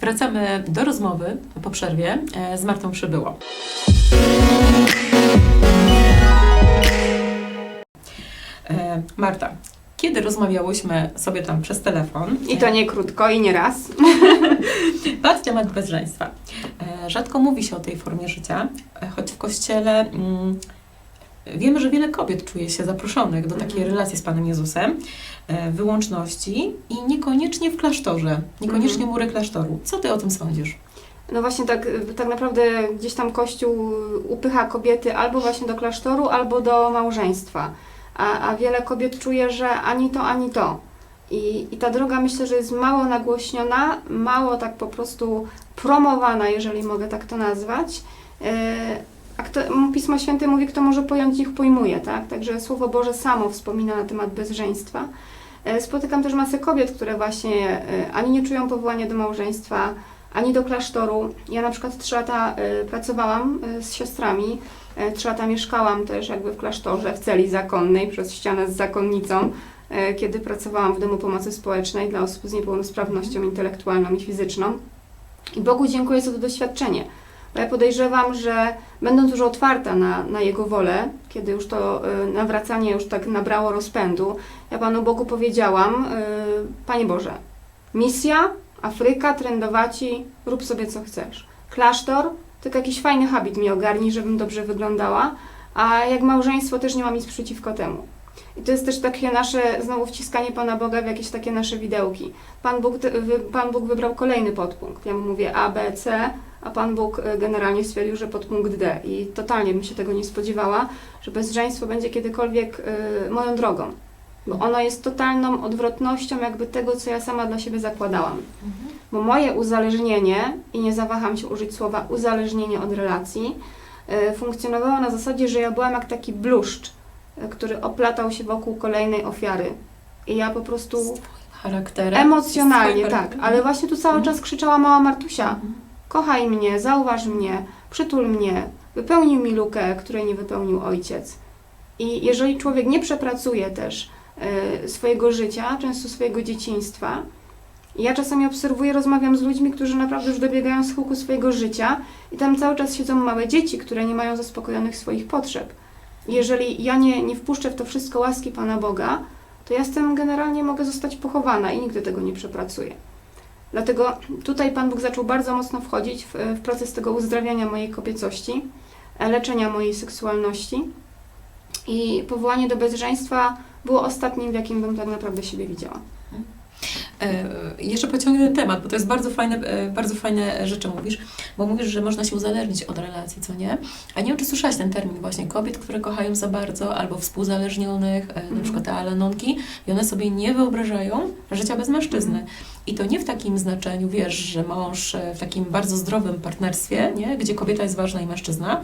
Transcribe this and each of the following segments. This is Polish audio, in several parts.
Wracamy do rozmowy po przerwie e, z Martą Przybyło. E, Marta, kiedy rozmawiałyśmy sobie tam przez telefon, I to nie krótko i nie raz. padł temat bezżeństwa. E, Rzadko mówi się o tej formie życia, choć w kościele mm, wiemy, że wiele kobiet czuje się zaproszonych do takiej Mhm. relacji z Panem Jezusem, e, wyłączności i niekoniecznie w klasztorze, niekoniecznie Mhm. mury klasztoru. Co Ty o tym sądzisz? No właśnie tak, tak naprawdę gdzieś tam Kościół upycha kobiety albo właśnie do klasztoru, albo do małżeństwa. A, a wiele kobiet czuje, że ani to, ani to. I, I ta droga myślę, że jest mało nagłośniona, mało tak po prostu promowana, jeżeli mogę tak to nazwać. E, A kto, Pismo Święte mówi, kto może pojąć, niech pojmuje, tak? Także Słowo Boże samo wspomina na temat bezżeństwa. E, Spotykam też masę kobiet, które właśnie e, ani nie czują powołania do małżeństwa, ani do klasztoru. Ja na przykład trzy lata e, pracowałam z siostrami, trzy lata mieszkałam też jakby w klasztorze, w celi zakonnej, przez ścianę z zakonnicą, kiedy pracowałam w Domu Pomocy Społecznej dla osób z niepełnosprawnością intelektualną i fizyczną. I Bogu dziękuję za to doświadczenie. Ja podejrzewam, że będąc już otwarta na, na Jego wolę, kiedy już to y, nawracanie już tak nabrało rozpędu, ja Panu Bogu powiedziałam, y, Panie Boże, misja, Afryka, trendowaci, rób sobie co chcesz. Klasztor, tylko jakiś fajny habit mi ogarnij, żebym dobrze wyglądała, a jak małżeństwo też nie mam nic przeciwko temu. I to jest też takie nasze, znowu wciskanie Pana Boga w jakieś takie nasze widełki. Pan Bóg, Pan Bóg wybrał kolejny podpunkt. Ja mu mówię A, B, C, a Pan Bóg y, generalnie stwierdził, że podpunkt D. I totalnie bym się tego nie spodziewała, że bezżeństwo będzie kiedykolwiek y, moją drogą. Bo ono jest totalną odwrotnością jakby tego, co ja sama dla siebie zakładałam. Bo moje uzależnienie, i nie zawaham się użyć słowa uzależnienie od relacji, y, funkcjonowało na zasadzie, że ja byłam jak taki bluszcz, który oplatał się wokół kolejnej ofiary. I ja po prostu Charakterem? emocjonalnie, tak, ale właśnie tu cały Mhm. czas krzyczała mała Martusia, Mhm. Kochaj mnie, zauważ mnie, przytul mnie, wypełnił mi lukę, której nie wypełnił ojciec. I jeżeli człowiek nie przepracuje też e, swojego życia, często swojego dzieciństwa, ja czasami obserwuję, rozmawiam z ludźmi, którzy naprawdę już dobiegają schyłku swojego życia i tam cały czas siedzą małe dzieci, które nie mają zaspokojonych swoich potrzeb. Jeżeli ja nie, nie wpuszczę w to wszystko łaski Pana Boga, to ja z tym generalnie mogę zostać pochowana i nigdy tego nie przepracuję. Dlatego tutaj Pan Bóg zaczął bardzo mocno wchodzić w, w proces tego uzdrawiania mojej kobiecości, leczenia mojej seksualności i powołanie do bezżeństwa było ostatnim, w jakim bym tak naprawdę siebie widziała. E, Jeszcze pociągnę temat, bo to jest bardzo fajne, e, bardzo fajne rzeczy mówisz, bo mówisz, że można się uzależnić od relacji, co nie? A nie wiem, czy słyszałaś ten termin właśnie kobiet, które kochają za bardzo, albo współzależnionych, e, na Mhm. przykład te alenonki i one sobie nie wyobrażają życia bez mężczyzny. I to nie w takim znaczeniu, wiesz, że mąż e, w takim bardzo zdrowym partnerstwie, nie? Gdzie kobieta jest ważna i mężczyzna,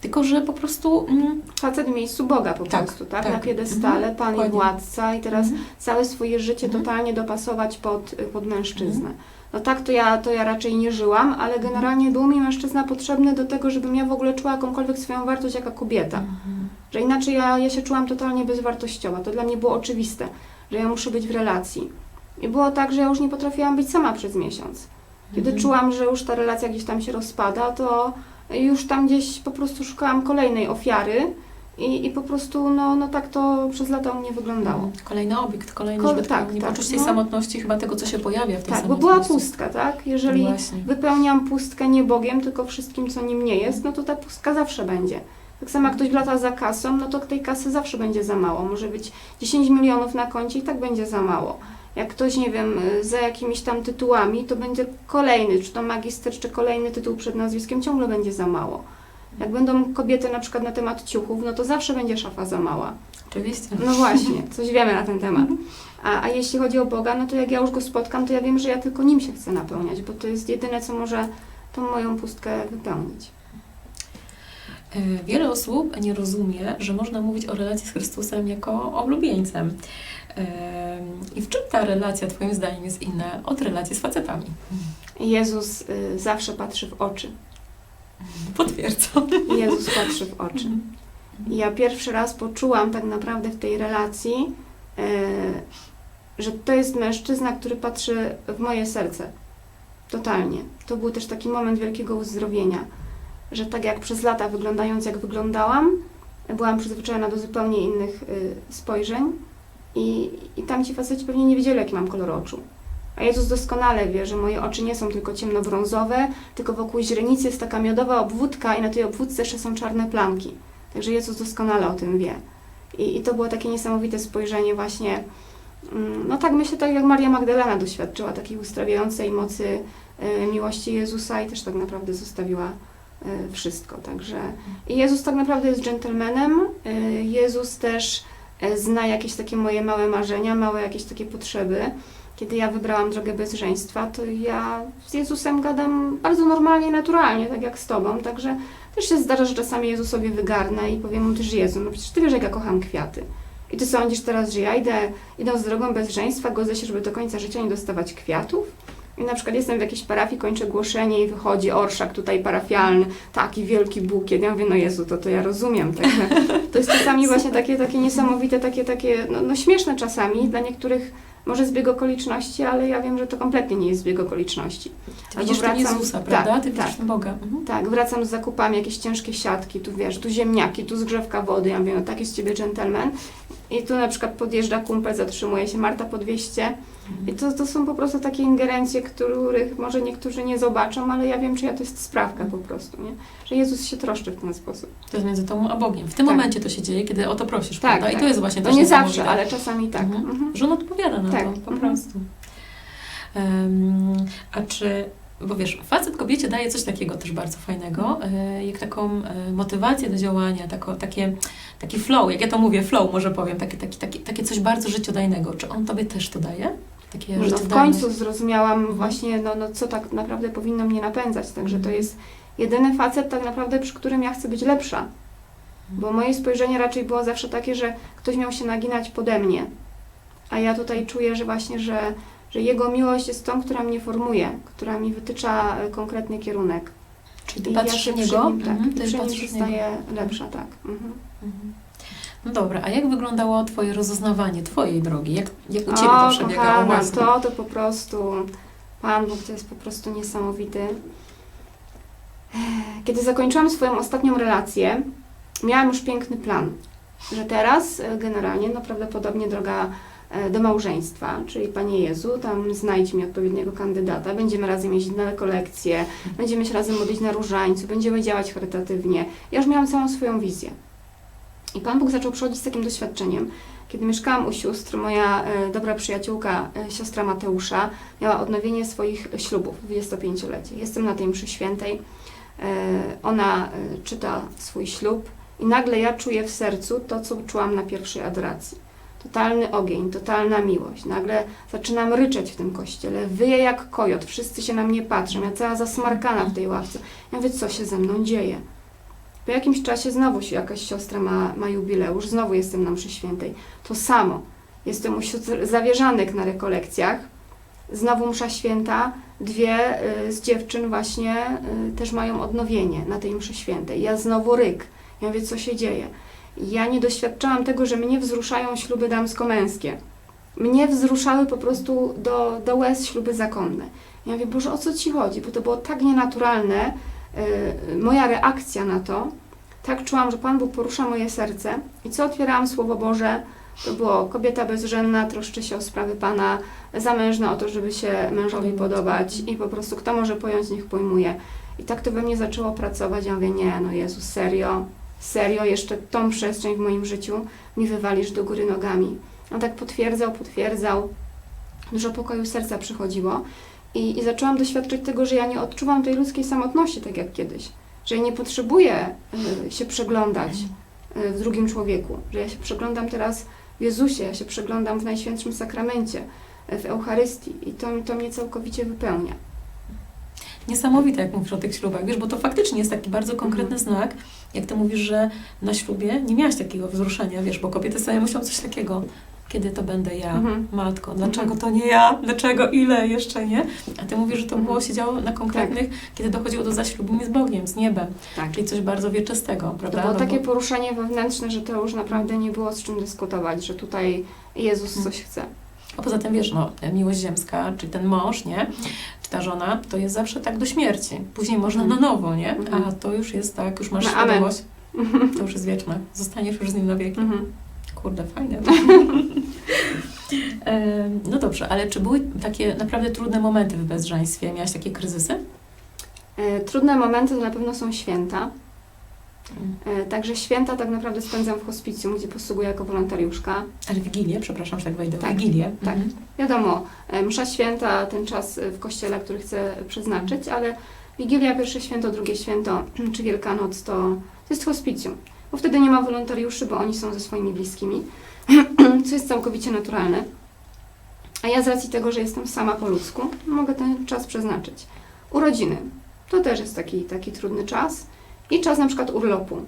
tylko że po prostu... Mm, Facet w miejscu Boga po Tak, prostu, tak? tak. Na piedestale, Mhm, Pan i władca i teraz Mhm. całe swoje życie Mhm. totalnie dopasować pod, pod mężczyznę. No tak to ja, to ja raczej nie żyłam, ale generalnie był mi mężczyzna potrzebny do tego, żebym ja w ogóle czuła jakąkolwiek swoją wartość jako kobieta. Że inaczej ja, ja się czułam totalnie bezwartościowa. To dla mnie było oczywiste, że ja muszę być w relacji. I było tak, że ja już nie potrafiłam być sama przez miesiąc. Kiedy Mhm. czułam, że już ta relacja gdzieś tam się rozpada, to już tam gdzieś po prostu szukałam kolejnej ofiary i, i po prostu no, no tak to przez lata u mnie wyglądało. Mhm. Kolejny obiekt, kolejny, Ko- żeby tak, nie tak, poczuć tej no. samotności, chyba tego, co się pojawia w tej Tak, bo samotności. była pustka, tak? Jeżeli No Właśnie. wypełniam pustkę nie Bogiem, tylko wszystkim, co nim nie jest, no to ta pustka zawsze będzie. Tak samo jak ktoś lata za kasą, no to tej kasy zawsze będzie za mało. Może być 10 milionów na koncie i tak będzie za mało. Jak ktoś, nie wiem, y, za jakimiś tam tytułami, to będzie kolejny, czy to magister, czy kolejny tytuł przed nazwiskiem, ciągle będzie za mało. Jak będą kobiety na przykład na temat ciuchów, no to zawsze będzie szafa za mała. Oczywiście. No właśnie, coś wiemy na ten temat. A, a jeśli chodzi o Boga, no to jak ja już go spotkam, to ja wiem, że ja tylko nim się chcę napełniać, bo to jest jedyne, co może tą moją pustkę wypełnić. E, Wiele osób nie rozumie, że można mówić o relacji z Chrystusem jako oblubieńcem. E, I w czym ta relacja, Twoim zdaniem, jest inna od relacji z facetami? Jezus y, zawsze patrzy w oczy. Potwierdzam. Jezus patrzy w oczy. I ja pierwszy raz poczułam tak naprawdę w tej relacji, y, że to jest mężczyzna, który patrzy w moje serce. Totalnie. To był też taki moment wielkiego uzdrowienia, że tak jak przez lata wyglądając jak wyglądałam, byłam przyzwyczajona do zupełnie innych y, spojrzeń i, i tam ci faceci pewnie nie wiedzieli, jaki mam kolor oczu. A Jezus doskonale wie, że moje oczy nie są tylko ciemnobrązowe, tylko wokół źrenicy jest taka miodowa obwódka i na tej obwódce jeszcze są czarne plamki. Także Jezus doskonale o tym wie. I, i to było takie niesamowite spojrzenie właśnie, mm, no tak myślę, tak jak Maria Magdalena doświadczyła takiej uzdrawiającej mocy e, miłości Jezusa i też tak naprawdę zostawiła e, wszystko. Także i Jezus tak naprawdę jest dżentelmenem. e, Jezus też zna jakieś takie moje małe marzenia, małe jakieś takie potrzeby. Kiedy ja wybrałam drogę bezżeństwa, to ja z Jezusem gadam bardzo normalnie, naturalnie, tak jak z Tobą. Także też się zdarza, że czasami Jezusowi wygarnę i powiem mu też Jezu, no przecież Ty wiesz, jak ja kocham kwiaty. I Ty sądzisz teraz, że ja idę, idąc drogą bezżeństwa, godzę się, żeby do końca życia nie dostawać kwiatów? I na przykład jestem w jakiejś parafii, kończę głoszenie i wychodzi orszak tutaj parafialny, taki wielki bukiet. Ja mówię, no Jezu, to to ja rozumiem. Także to jest czasami właśnie takie, takie niesamowite, takie, takie no, no śmieszne czasami dla niektórych może zbieg okoliczności, ale ja wiem, że to kompletnie nie jest zbieg okoliczności. Ty Albo widzisz wracam- Jezusa, tak, prawda? Ty tak. widzisz tam Boga. Mhm. Tak, wracam z zakupami, jakieś ciężkie siatki, tu wiesz, tu ziemniaki, tu zgrzewka wody. Ja mówię, no tak jest ciebie dżentelmen. I tu na przykład podjeżdża kumpel, zatrzymuje się, Marta po 200. I to, to są po prostu takie ingerencje, których może niektórzy nie zobaczą, ale ja wiem, czyja to jest sprawka po prostu, nie? Że Jezus się troszczy w ten sposób. To jest między tobą a Bogiem. W tym Tak. momencie to się dzieje, kiedy o to prosisz, Tak, prawda? I tak. to jest właśnie To też nie zawsze, ale czasami tak. Mhm. Mhm. Że on odpowiada na Tak, to, po mhm. prostu. Em, a czy, bo wiesz, facet kobiecie daje coś takiego też bardzo fajnego, e, jak taką e, motywację do działania, tako, takie, taki flow, jak ja to mówię, flow może powiem, takie, takie, takie, takie coś bardzo życiodajnego. Czy on tobie też to daje? Takie No, w końcu zrozumiałam Mhm. właśnie, no, no, co tak naprawdę powinno mnie napędzać. Także to Mhm. jest jedyny facet tak naprawdę, przy którym ja chcę być lepsza. Bo moje spojrzenie raczej było zawsze takie, że ktoś miał się naginać pode mnie. A ja tutaj czuję, że właśnie, że, że jego miłość jest tą, która mnie formuje, która mi wytycza e, konkretny kierunek. Czyli ty I ja patrzysz się w przy niego? nim, tak, Mhm, ty nim patrzysz zostaję lepsza, tak. Mhm. Mhm. No dobra, a jak wyglądało Twoje rozeznawanie Twojej drogi? Jak, jak u Ciebie to przebiegało kochana, właśnie? to, to po prostu, Pan Bóg to jest po prostu niesamowity. Kiedy zakończyłam swoją ostatnią relację, miałam już piękny plan, że teraz e, generalnie, no prawdopodobnie droga e, do małżeństwa, czyli Panie Jezu, tam znajdź mi odpowiedniego kandydata, będziemy razem jeździć na rekolekcje, będziemy się razem modlić na różańcu, będziemy działać charytatywnie. Ja już miałam całą swoją wizję. I Pan Bóg zaczął przychodzić z takim doświadczeniem, kiedy mieszkałam u sióstr, moja e, dobra przyjaciółka, e, siostra Mateusza, miała odnowienie swoich ślubów, 25-lecie. Jestem na tej mszy świętej. E, ona czyta swój ślub i nagle ja czuję w sercu to, co czułam na pierwszej adoracji. Totalny ogień, totalna miłość. Nagle zaczynam ryczeć w tym kościele, wyję jak kojot, wszyscy się na mnie patrzą, ja cała zasmarkana w tej ławce. Ja mówię, co się ze mną dzieje? Po jakimś czasie znowu jakaś siostra ma, ma jubileusz, znowu jestem na mszy świętej. To samo. Jestem u zawierzanek na rekolekcjach, znowu msza święta, dwie y, z dziewczyn właśnie y, też mają odnowienie na tej mszy świętej. Ja znowu ryk. Ja mówię, co się dzieje. Ja nie doświadczałam tego, że mnie wzruszają śluby damsko-męskie. Mnie wzruszały po prostu do, do łez śluby zakonne. Ja mówię, Boże, o co Ci chodzi? Bo to było tak nienaturalne, y, moja reakcja na to, tak czułam, że Pan Bóg porusza moje serce i co otwierałam Słowo Boże, to było kobieta bezżenna, troszczy się o sprawy Pana, zamężna o to, żeby się mężowi podobać i po prostu kto może pojąć, niech pojmuje. I tak to we mnie zaczęło pracować. Ja mówię, nie, no Jezus, serio, serio, jeszcze tą przestrzeń w moim życiu mi wywalisz do góry nogami. On tak potwierdzał, potwierdzał, dużo pokoju serca przychodziło i, i zaczęłam doświadczać tego, że ja nie odczuwam tej ludzkiej samotności tak jak kiedyś. Że ja nie potrzebuję y, się przeglądać y, w drugim człowieku, że ja się przeglądam teraz w Jezusie, ja się przeglądam w Najświętszym Sakramencie, y, w Eucharystii i to, to mnie całkowicie wypełnia. Niesamowite, jak mówisz o tych ślubach, wiesz, bo to faktycznie jest taki bardzo konkretny Mhm. znak, jak ty mówisz, że na ślubie nie miałaś takiego wzruszenia, wiesz, bo kobiety sobie myślą coś takiego, kiedy to będę ja, Mhm. matko, dlaczego to nie ja, dlaczego, ile jeszcze, nie? A ty mówisz, że to Mhm. było się działo na konkretnych, kiedy dochodziło do zaślubin z Bogiem, z niebem, Tak. czyli coś bardzo wieczystego, To prawda? było No takie bo- poruszenie wewnętrzne, że to już naprawdę nie było z czym dyskutować, że tutaj Jezus Mhm. coś chce. A poza tym, wiesz, no, miłość ziemska, czyli ten mąż, nie? ta żona, to jest zawsze tak do śmierci. Później można na nowo, nie? Mhm. A to już jest tak, już masz No, świadomość. To już jest wieczne. Zostaniesz już z nim na wieki. Mhm. Kurde, fajne. No dobrze, ale czy były takie naprawdę trudne momenty w bezżeństwie? Miałaś takie kryzysy? E, Trudne momenty to na pewno są święta. E, Także święta tak naprawdę spędzam w hospicjum, gdzie posługuję jako wolontariuszka. Ale Wigilię, przepraszam, że tak wejdę. Tak, Wigilię. tak. Mhm. Wiadomo, e, msza święta, ten czas w kościele, który chcę przeznaczyć, ale Wigilia, pierwsze święto, drugie święto czy Wielkanoc to, to jest hospicjum. Bo wtedy nie ma wolontariuszy, bo oni są ze swoimi bliskimi, co jest całkowicie naturalne. A ja z racji tego, że jestem sama po ludzku, mogę ten czas przeznaczyć. Urodziny. To też jest taki, taki trudny czas. I czas na przykład urlopu.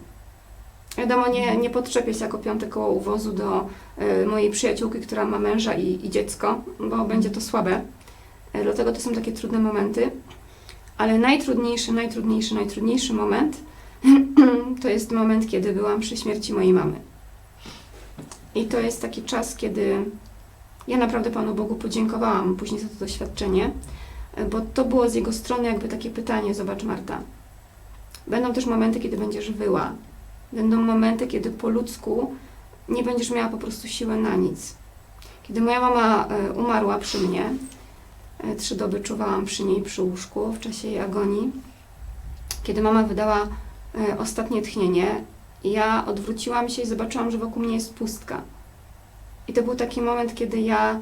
Wiadomo, nie, nie podczepię się jako piąte koło uwozu do y, mojej przyjaciółki, która ma męża i, i dziecko, bo będzie to słabe. Dlatego to są takie trudne momenty. Ale najtrudniejszy, najtrudniejszy, najtrudniejszy moment to jest moment, kiedy byłam przy śmierci mojej mamy. I to jest taki czas, kiedy ja naprawdę Panu Bogu podziękowałam później za to doświadczenie, bo to było z jego strony jakby takie pytanie, zobacz Marta, będą też momenty, kiedy będziesz wyła, będą momenty, kiedy po ludzku nie będziesz miała po prostu siły na nic. Kiedy moja mama e, umarła przy mnie, e, trzy doby czuwałam przy niej przy łóżku w czasie jej agonii. Kiedy mama wydała ostatnie tchnienie, ja odwróciłam się i zobaczyłam, że wokół mnie jest pustka. I to był taki moment, kiedy ja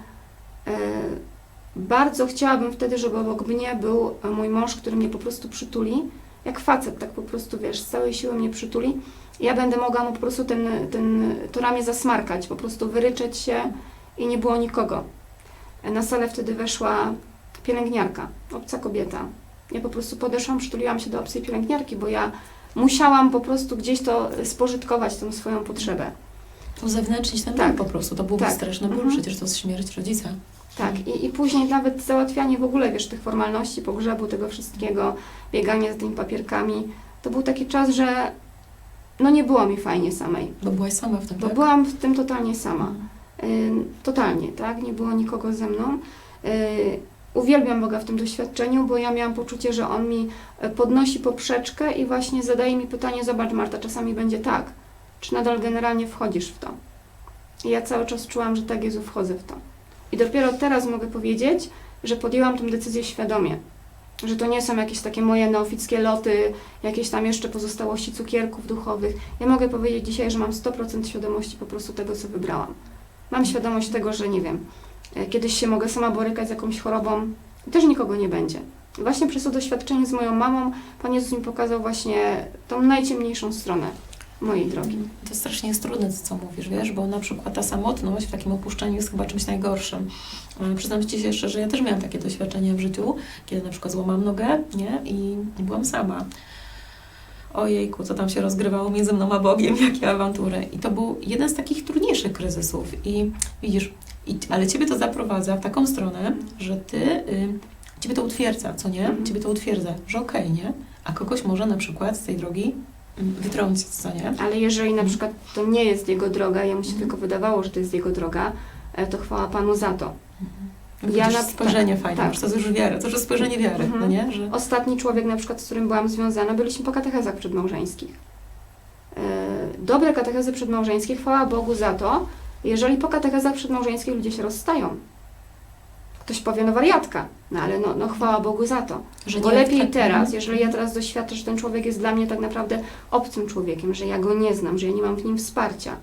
e, bardzo chciałabym wtedy, żeby obok mnie był e, mój mąż, który mnie po prostu przytuli, jak facet, tak po prostu, wiesz, z całej siły mnie przytuli. Ja będę mogła mu po prostu ten, ten, to ramię zasmarkać, po prostu wyryczeć się i nie było nikogo. Na salę wtedy weszła pielęgniarka, obca kobieta. Ja po prostu podeszłam, przytuliłam się do obcej pielęgniarki, bo ja musiałam po prostu gdzieś to spożytkować, tą swoją potrzebę. Uzewnętrznić ten Tak. po prostu. To byłby Tak. straszny ból, Mhm. przecież to jest śmierć rodzica. Tak, i, i później nawet załatwianie w ogóle, wiesz, tych formalności, pogrzebu, tego wszystkiego, bieganie za tymi papierkami, to był taki czas, że no nie było mi fajnie samej, Bo byłaś sama w tym, bo tak? byłam w tym totalnie sama. Mhm. Totalnie, tak? Nie było nikogo ze mną. Uwielbiam Boga w tym doświadczeniu, bo ja miałam poczucie, że On mi e, podnosi poprzeczkę i właśnie zadaje mi pytanie, zobacz Marta, czasami będzie tak, czy nadal generalnie wchodzisz w to? I ja cały czas czułam, że tak Jezu, wchodzę w to. I dopiero teraz mogę powiedzieć, że podjęłam tę decyzję świadomie. Że to nie są jakieś takie moje neofickie loty, jakieś tam jeszcze pozostałości cukierków duchowych. Ja mogę powiedzieć dzisiaj, że mam 100% świadomości po prostu tego, co wybrałam. Mam świadomość tego, że nie wiem, kiedyś się mogę sama borykać z jakąś chorobą też nikogo nie będzie. Właśnie przez to doświadczenie z moją mamą Pan Jezus mi pokazał właśnie tą najciemniejszą stronę mojej drogi. To strasznie jest trudne, co mówisz, wiesz, bo na przykład ta samotność w takim opuszczeniu jest chyba czymś najgorszym. E, Przyznam Ci się jeszcze, że ja też miałam takie doświadczenia w życiu, kiedy na przykład złamałam nogę, nie, i byłam sama. Ojejku, co tam się rozgrywało między mną a Bogiem, jakie awantury. I to był jeden z takich trudniejszych kryzysów. I widzisz, i, ale Ciebie to zaprowadza w taką stronę, że Ty, y, Ciebie to utwierdza, co nie? Mhm. Ciebie to utwierdza, że okej, nie? A kogoś może na przykład z tej drogi mm, wytrącić, co nie? Ale jeżeli na przykład to nie jest jego droga, jemu się Mhm. tylko wydawało, że to jest jego droga, e, to chwała Panu za to. Ja Ja na spojrzenie tak, fajne, tak. to już wiarę, to już spojrzenie wiary, Mhm. no nie? Że... Ostatni człowiek, na przykład, z którym byłam związana, byliśmy po katechezach przedmałżeńskich. E, Dobre katechezy przedmałżeńskie, chwała Bogu za to, jeżeli po katechezach przedmałżeńskich ludzie się rozstają. Ktoś powie, no wariatka, no ale no, no chwała Bogu za to. że Bo lepiej tak, teraz, mhm. jeżeli ja teraz doświadczę, że ten człowiek jest dla mnie tak naprawdę obcym człowiekiem, że ja go nie znam, że ja nie mam w nim wsparcia.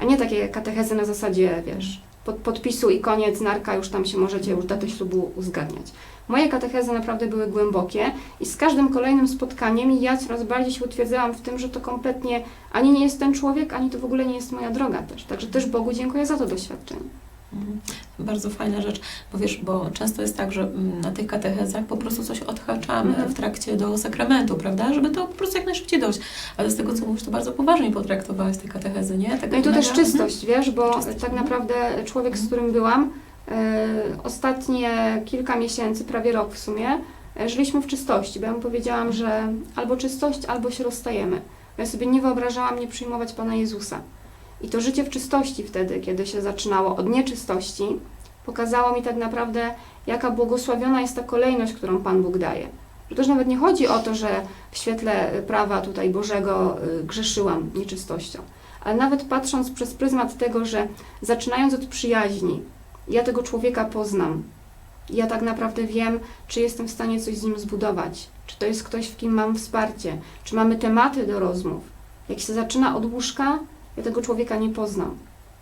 A nie takie katechezy na zasadzie, wiesz, pod, podpisu i koniec, narka, już tam się możecie już datę ślubu uzgadniać. Moje katechezy naprawdę były głębokie i z każdym kolejnym spotkaniem ja coraz bardziej się utwierdzałam w tym, że to kompletnie ani nie jest ten człowiek, ani to w ogóle nie jest moja droga też. Także też Bogu dziękuję za to doświadczenie. Mhm. Bardzo fajna rzecz, bo wiesz, bo często jest tak, że mm, na tych katechezach po prostu coś odhaczamy Mhm. w trakcie do sakramentu, prawda? Żeby to po prostu jak najszybciej dojść. Ale z tego, co mówisz, to bardzo poważnie potraktowałaś te katechezy, nie? No i tu też czystość, wiesz, bo Czystość, tak mhm. naprawdę człowiek, z którym byłam, e, ostatnie kilka miesięcy, prawie rok w sumie, e, żyliśmy w czystości, bo ja mu powiedziałam, że albo czystość, albo się rozstajemy. Ja sobie nie wyobrażałam nie przyjmować Pana Jezusa. I to życie w czystości wtedy, kiedy się zaczynało od nieczystości, pokazało mi tak naprawdę, jaka błogosławiona jest ta kolejność, którą Pan Bóg daje. Że też nawet nie chodzi o to, że w świetle prawa tutaj Bożego y, grzeszyłam nieczystością, ale nawet patrząc przez pryzmat tego, że zaczynając od przyjaźni, ja tego człowieka poznam, ja tak naprawdę wiem, czy jestem w stanie coś z nim zbudować, czy to jest ktoś, w kim mam wsparcie, czy mamy tematy do rozmów. Jak się zaczyna od łóżka, ja tego człowieka nie poznam.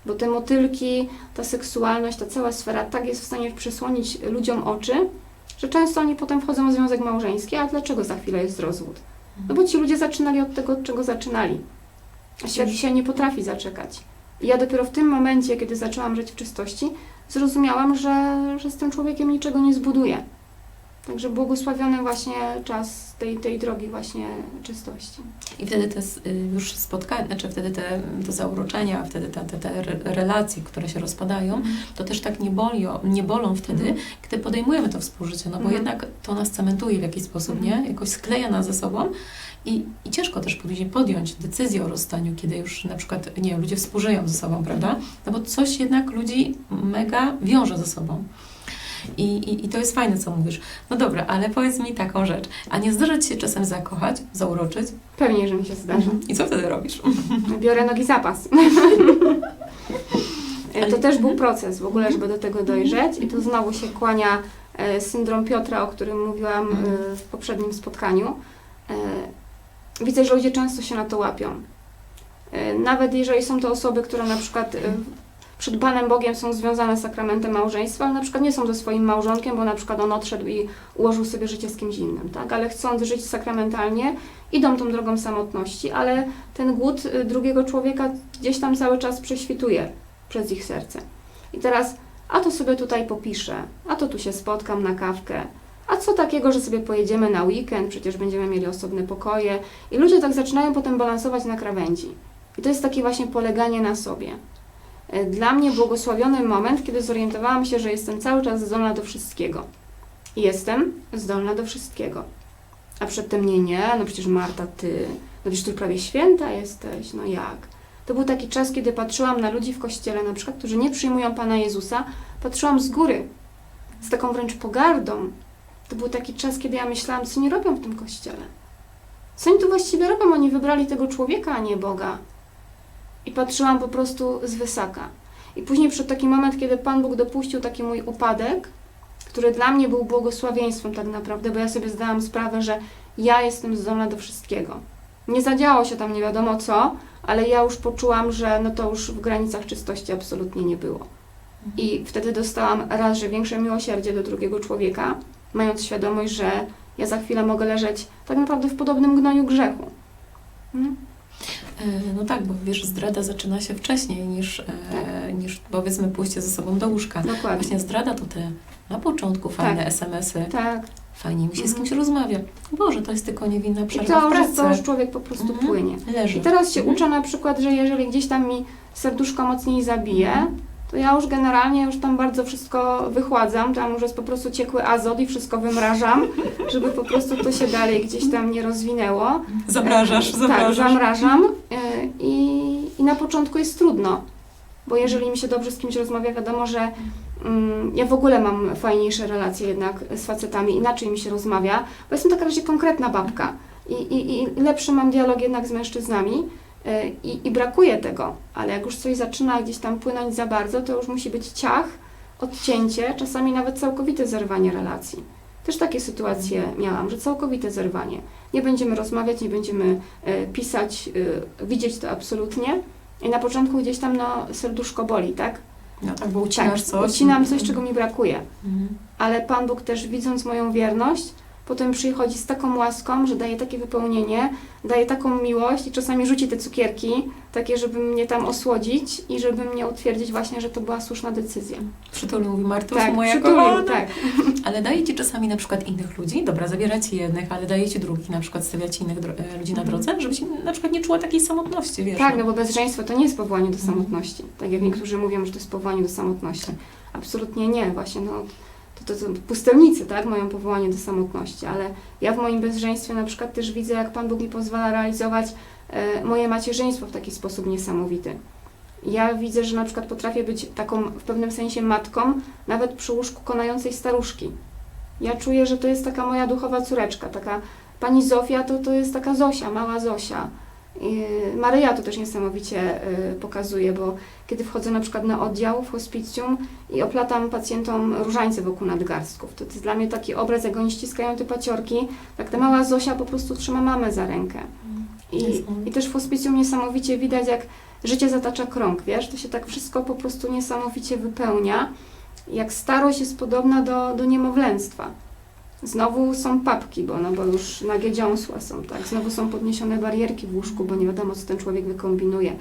Bo te motylki, ta seksualność, ta cała sfera tak jest w stanie przysłonić ludziom oczy, że często oni potem wchodzą w związek małżeński, a dlaczego za chwilę jest rozwód? No bo ci ludzie zaczynali od tego, od czego zaczynali. A świat dzisiaj nie potrafi zaczekać. I ja dopiero w tym momencie, kiedy zaczęłam żyć w czystości, zrozumiałam, że, że z tym człowiekiem niczego nie zbuduję. Także błogosławiony właśnie czas tej, tej drogi właśnie czystości. I wtedy te y, już spotkania, znaczy wtedy te, te zauroczenia, wtedy te, te, te re- relacje, które się rozpadają, to też tak nie, boli, nie bolą wtedy, Mhm. gdy podejmujemy to współżycie, no bo Mhm. jednak to nas cementuje w jakiś sposób, Mhm. nie? Jakoś skleja nas ze sobą i, i ciężko też później podjąć decyzję o rozstaniu, kiedy już na przykład, nie ludzie współżyją ze sobą, prawda? No bo coś jednak ludzi mega wiąże ze sobą. I, i, I to jest fajne, co mówisz. No dobra, ale powiedz mi taką rzecz. A nie zdarza Ci się czasem zakochać, zauroczyć? Pewnie, że mi się zdarza. I co wtedy robisz? Biorę nogi zapas. To też był proces w ogóle, żeby do tego dojrzeć i tu znowu się kłania e, syndrom Piotra, o którym mówiłam e, w poprzednim spotkaniu. E, Widzę, że ludzie często się na to łapią. Nawet jeżeli są to osoby, które na przykład przed Panem Bogiem są związane z sakramentem małżeństwa, ale na przykład nie są ze swoim małżonkiem, bo na przykład on odszedł i ułożył sobie życie z kimś innym, tak? Ale chcąc żyć sakramentalnie, idą tą drogą samotności, ale ten głód y, drugiego człowieka gdzieś tam cały czas prześwituje przez ich serce. I teraz, a to sobie tutaj popiszę, a to tu się spotkam na kawkę, a co takiego, że sobie pojedziemy na weekend, przecież będziemy mieli osobne pokoje. I ludzie tak zaczynają potem balansować na krawędzi. I to jest takie właśnie poleganie na sobie. E, Dla mnie błogosławiony moment, kiedy zorientowałam się, że jestem cały czas zdolna do wszystkiego. Jestem zdolna do wszystkiego. A przedtem nie, nie, no przecież Marta, ty, no przecież tu prawie święta jesteś, no jak? To był taki czas, kiedy patrzyłam na ludzi w kościele, na przykład, którzy nie przyjmują Pana Jezusa, patrzyłam z góry, z taką wręcz pogardą. To był taki czas, kiedy ja myślałam, co nie robią w tym kościele. Co oni tu właściwie robią? Oni wybrali tego człowieka, a nie Boga. I patrzyłam po prostu z wysaka. I później przyszedł taki moment, kiedy Pan Bóg dopuścił taki mój upadek, który dla mnie był błogosławieństwem tak naprawdę, bo ja sobie zdałam sprawę, że ja jestem zdolna do wszystkiego. Nie zadziało się tam nie wiadomo co, ale ja już poczułam, że no to już w granicach czystości absolutnie nie było. I wtedy dostałam raz, że większe miłosierdzie do drugiego człowieka, mając świadomość, że ja za chwilę mogę leżeć tak naprawdę w podobnym gnoju grzechu. Mm. E, No tak, bo wiesz, zdrada zaczyna się wcześniej niż, e, niż powiedzmy pójście ze sobą do łóżka. Dokładnie. Właśnie zdrada to te na początku fajne SMS-y, Tak. fajnie mi się z Mhm. kimś rozmawia. Boże, to jest tylko niewinna I przerwa to w pracy. to już człowiek po prostu Mhm. płynie. Leży. I teraz się Mhm. uczę na przykład, że jeżeli gdzieś tam mi serduszko mocniej zabije, Mhm. To ja już generalnie już tam bardzo wszystko wychładzam, tam już jest po prostu ciekły azot i wszystko wymrażam, żeby po prostu to się dalej gdzieś tam nie rozwinęło. Zamrażasz, Tak, zamrażasz. zamrażam e, i, i na początku jest trudno, bo jeżeli mi się dobrze z kimś rozmawia, wiadomo, że mm, ja w ogóle mam fajniejsze relacje jednak z facetami, inaczej mi się rozmawia, bo jestem taka raczej konkretna babka i, i, i lepszy mam dialog jednak z mężczyznami i, i brakuje tego, ale jak już coś zaczyna gdzieś tam płynąć za bardzo, to już musi być ciach, odcięcie, czasami nawet całkowite zerwanie relacji. Też takie sytuacje miałam, że całkowite zerwanie. Nie będziemy rozmawiać, nie będziemy e, pisać, e, widzieć to absolutnie. I na początku gdzieś tam no, serduszko boli, tak? No tak, bo ucinasz tak, coś. ucinam coś, czego mi brakuje. Mhm. Ale Pan Bóg też widząc moją wierność, potem przychodzi z taką łaską, że daje takie wypełnienie, daje taką miłość i czasami rzuci te cukierki, takie, żeby mnie tam osłodzić i żeby mnie utwierdzić właśnie, że to była słuszna decyzja. Przytulu mówi Martuś, tak, moja przytulił, kochana. tak. Ale daje Ci czasami na przykład innych ludzi, dobra, zabiera Ci jednych, ale daje Ci drugich, na przykład stawia Ci innych e, ludzi na Mhm. drodze, żebyś na przykład nie czuła takiej samotności, wiesz. Tak, no bo bezżeństwo to nie jest powołanie do samotności. Tak jak niektórzy mówią, że to jest powołanie do samotności. Absolutnie nie, właśnie no, to, to, to pustelnicy, tak, mają powołanie do samotności, ale ja w moim bezżeństwie na przykład też widzę, jak Pan Bóg mi pozwala realizować e, moje macierzyństwo w taki sposób niesamowity. Ja widzę, że na przykład potrafię być taką w pewnym sensie matką, nawet przy łóżku konającej staruszki. Ja czuję, że to jest taka moja duchowa córeczka, taka pani Zofia to, to jest taka Zosia, mała Zosia. Maryja to też niesamowicie yy, pokazuje, bo kiedy wchodzę na przykład na oddział w hospicjum i oplatam pacjentom różańce wokół nadgarstków, to, to jest dla mnie taki obraz, jak oni ściskają te paciorki, tak ta mała Zosia po prostu trzyma mamę za rękę. I, I też w hospicjum niesamowicie widać, jak życie zatacza krąg, wiesz, to się tak wszystko po prostu niesamowicie wypełnia. Jak starość jest podobna do, do niemowlęctwa. Znowu są papki, bo, no bo już nagie dziąsła są, tak? Znowu są podniesione barierki w łóżku, bo nie wiadomo, co ten człowiek wykombinuje.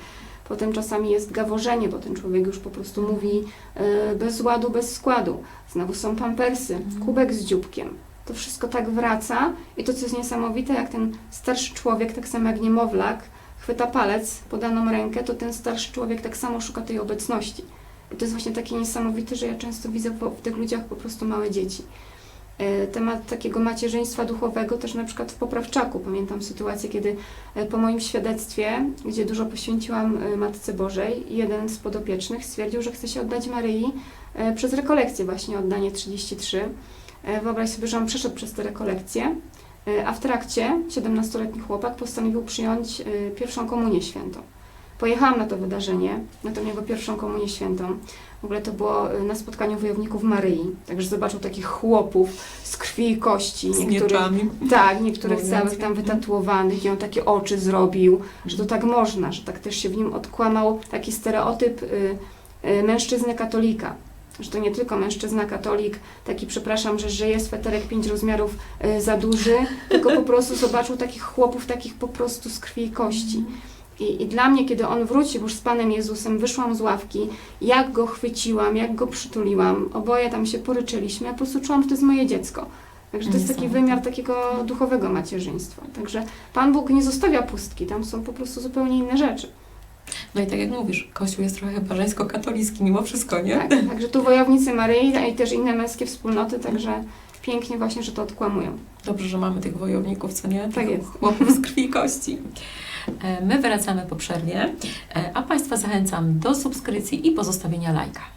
Potem czasami jest gaworzenie, bo ten człowiek już po prostu mówi e, bez ładu, bez składu. Znowu są pampersy, kubek z dzióbkiem. To wszystko tak wraca i to, co jest niesamowite, jak ten starszy człowiek, tak samo jak niemowlak, chwyta palec, podaną rękę, to ten starszy człowiek tak samo szuka tej obecności. I to jest właśnie takie niesamowite, że ja często widzę w tych ludziach po prostu małe dzieci. E, Temat takiego macierzyństwa duchowego też na przykład w Poprawczaku. Pamiętam sytuację, kiedy e, po moim świadectwie, gdzie dużo poświęciłam e, Matce Bożej, jeden z podopiecznych stwierdził, że chce się oddać Maryi przez rekolekcję właśnie, oddanie 33. E, Wyobraź sobie, że on przeszedł przez te rekolekcje, a w trakcie 17-letni chłopak postanowił przyjąć pierwszą komunię świętą. Pojechałam na to wydarzenie, na tą jego pierwszą komunię świętą. W ogóle to było e, na spotkaniu wojowników Maryi. Także zobaczył takich chłopów z krwi i kości. Z niektórych- mieczami. tak, niektórych Mówiąc, całych tam wytatuowanych i on takie oczy zrobił, że to tak można, że tak też się w nim odkłamał taki stereotyp y, y, mężczyzny katolika. Że to nie tylko mężczyzna katolik, taki przepraszam, że żyje sweterek pięć rozmiarów y, za duży, tylko po prostu zobaczył takich chłopów, takich po prostu z krwi i kości. I, I dla mnie, kiedy on wrócił już z Panem Jezusem, wyszłam z ławki, jak go chwyciłam, jak go przytuliłam, oboje tam się poryczyliśmy, ja po prostu czułam, że to jest moje dziecko. Także to jest taki wymiar takiego duchowego macierzyństwa. Także Pan Bóg nie zostawia pustki, tam są po prostu zupełnie inne rzeczy. No i tak jak mówisz, Kościół jest trochę barzeńsko-katolicki mimo wszystko, nie? Tak, także tu wojownicy Maryi i też inne męskie wspólnoty, także pięknie właśnie, że to odkłamują. Dobrze, że mamy tych wojowników, co nie? Tak Tych jest. Chłopów z krwi i kości. E, My wracamy po przerwie, e, a Państwa zachęcam do subskrypcji i pozostawienia lajka.